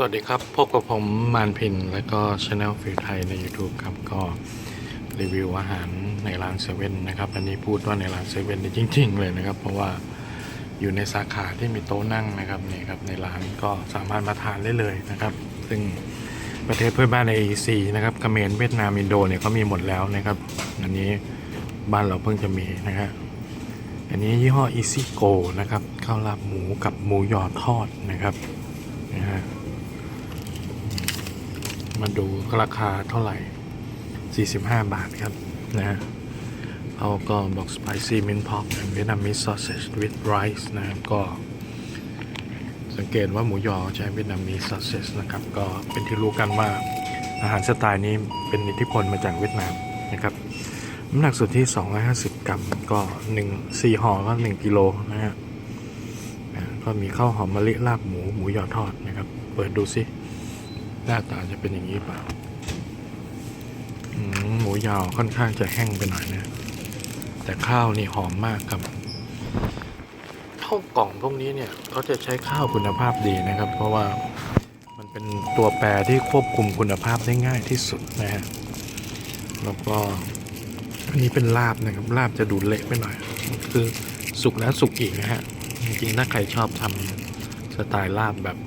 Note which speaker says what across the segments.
Speaker 1: สวัสดีครับ พบกับผมมานพิน และก็ช anel ฟิวไทยใน YouTube ครับ ก็รีวิวอาหารในร้านเซเว่นนะครับ อันนี้พูดว่าในร้านเซเว่นจริง ๆ เลยนะครับ เพราะว่าอยู่ในสาขาที่มีโต๊ะนั่งนะครับนี่ครับในร้านก็สามารถมาทานได้เลยนะครับ ซึ่งประเทศเพื่อนบ้านใน AEC นะครับเขมรเวียดนามอินโดเนี่ยเขามีหมดแล้วนะครับ อันนี้บ้านเราเพิ่งจะมีนะครับอันนี้ยี่ห้อ Easy Go นะครับข้าวราบหมูกับหมูหยอดทอดนะครับนะฮะ มาดูราคาเท่าไหร่ 45 บาทครับนะฮะเขาก็บอก spicy mint pork and Vietnamese sausage with rice นะครับก็ สังเกตว่าหมูยอใช้ Vietnamese sausage นะครับ ก็เป็นที่รู้กันว่าอาหารสไตล์นี้เป็นอิทธิพลมาจากเวียดนามนะครับน้ำหนักสุดที่ 250 กรัมก็1 4ห่อก็ 1 กิโลนะฮะก็มีข้าวหอมมะลิลาบหมูหมูยอทอดนะครับ เปิดดูสิ หน้าตาจะเป็นอย่างนี้เปล่าหมูยาวค่อนข้างจะแห้งไปหน่อยนะ แต่ข้าวนี่หอมมากครับข้าวกล่องพวกนี้เนี่ยเขาจะใช้ข้าวคุณภาพดีนะครับ เพราะว่ามันเป็นตัวแปรที่ควบคุมคุณภาพได้ง่ายที่สุดนะฮะแล้วก็อันนี้เป็นลาบนะครับลาบจะดูเละไปหน่อย คือสุกแล้วสุกอีกนะฮะจริงๆถ้าใครชอบทำสไตล์ลาบแบบ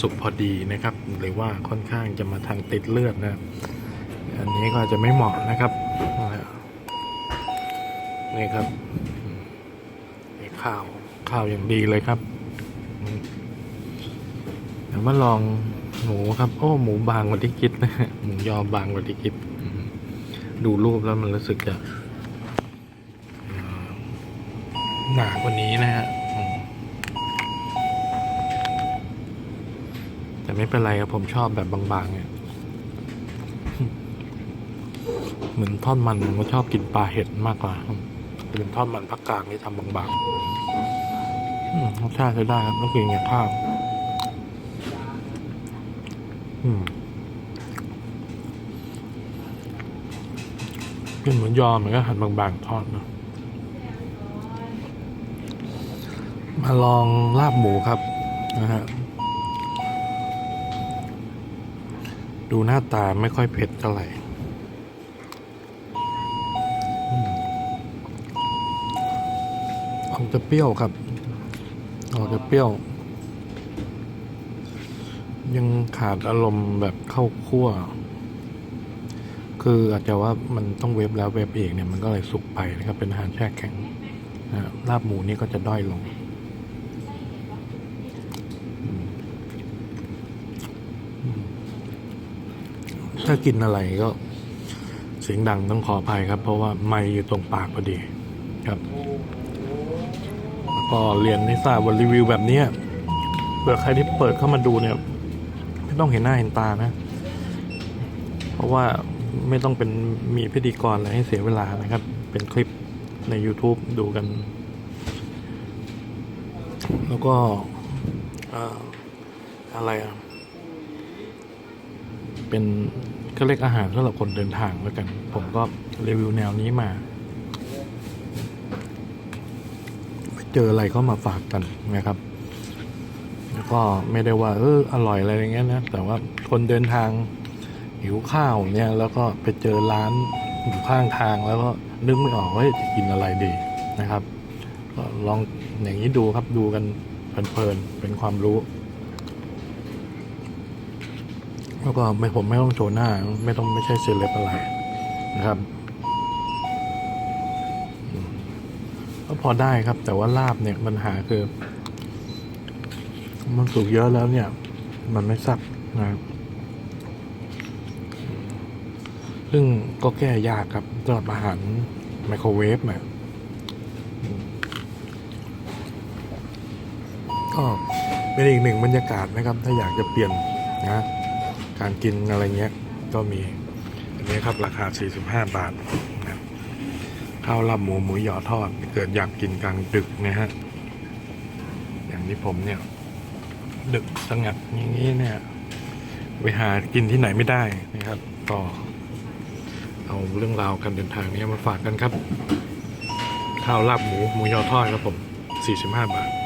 Speaker 1: สุกพอดีนะครับ หรือว่าค่อนข้างจะมาทางติดเลือดนะอันนี้ก็อาจจะไม่เหมาะนะครับนี่ครับนี่ข้าวข้าวอย่างดีเลยครับอืมเดี๋ยวมาลองหมูครับ โอ้หมูบางกว่าที่คิดนะฮะหมูยอบางกว่าที่คิด ดูรูปแล้วมันรู้สึกจะหนากว่านี้นะฮะอืม แต่ไม่เป็นไรครับผมชอบแบบบางๆเนี่ยเหมือนทอดมันผมก็ชอบกินปลาเห็ดมากกว่าเป็นทอดมันภาคกลางที่ทำบางๆรสชาติใช้ได้ครับต้องกินกับข้าวเป็นเหมือนยอเหมือนก็หั่นบางๆทอดนะมาลองลาบหมูครับนะฮะ ดูหน้าตาไม่ค่อยเผ็ดเท่าไหร่ออกจะเปรี้ยวครับ ออกจะเปรี้ยว ยังขาดอารมณ์แบบเข้าคั่ว คืออาจจะว่ามันต้องเวฟแล้วเวฟอีกเนี่ยมันก็เลยสุกไปนะครับ เป็นอาหารแช่แข็งนะลาบหมูนี่ก็จะด้อยลง ถ้ากินอะไรก็ เสียงดังต้องขออภัยครับ เพราะว่าไมค์อยู่ตรงปากพอดีครับแล้วก็เรียนให้ทราบว่ารีวิวแบบนี้เผื่อใครที่เปิดเข้ามาดูเนี่ยไม่ต้องเห็นหน้าเห็นตานะ เพราะว่าไม่ต้องเป็นมีพิธีกรอะไรให้เสียเวลานะครับ เป็นคลิปใน YouTube ดูกัน แล้วก็อะไรอะ เป็นก็เรียกอาหารสำหรับคนเดินทางแล้วกัน ผมก็รีวิวแนวนี้มา ไปเจออะไรก็มาฝากกันนะครับ แล้วก็ไม่ได้ว่า เอออร่อยอะไรอย่างเงี้ยนะ แต่ว่าคนเดินทางหิวข้าวเนี่ย แล้วก็ไปเจอร้านอยู่ข้างทางแล้วก็นึกไม่ออกว่าจะกินอะไรดีนะครับ ก็ลองอย่างนี้ดูครับดูกันเพลินๆเป็นความรู้ แล้วก็ไม่ผมไม่ต้องโชว์หน้า ไม่ต้องไม่ใช่เซเลบอะไรนะครับก็พอได้ครับ แต่ว่าลาบเนี่ยปัญหาคือ มันสุกเยอะแล้วเนี่ย มันไม่ซับนะครับซึ่งก็แก้ยากครับสำหรับอาหารไมโครเวฟเนี่ยก็เป็นอีกหนึ่งบรรยากาศนะครับ ถ้าอยากจะเปลี่ยนนะ การกินอะไรเงี้ยก็มีอันนี้ครับราคา 45 บาทนะข้าวราบหมูหมูหยอทอด เกิดอยากกินกลางดึกนะฮะอย่างที่ผมเนี่ย ดึกสงัดอย่างนี้เนี่ยไปหากินที่ไหนไม่ได้นะครับก็เอาเรื่องราวการเดินทางนี้มาฝากกันครับ ข้าวราบหมูหมูยอทอดครับผม 45 บาท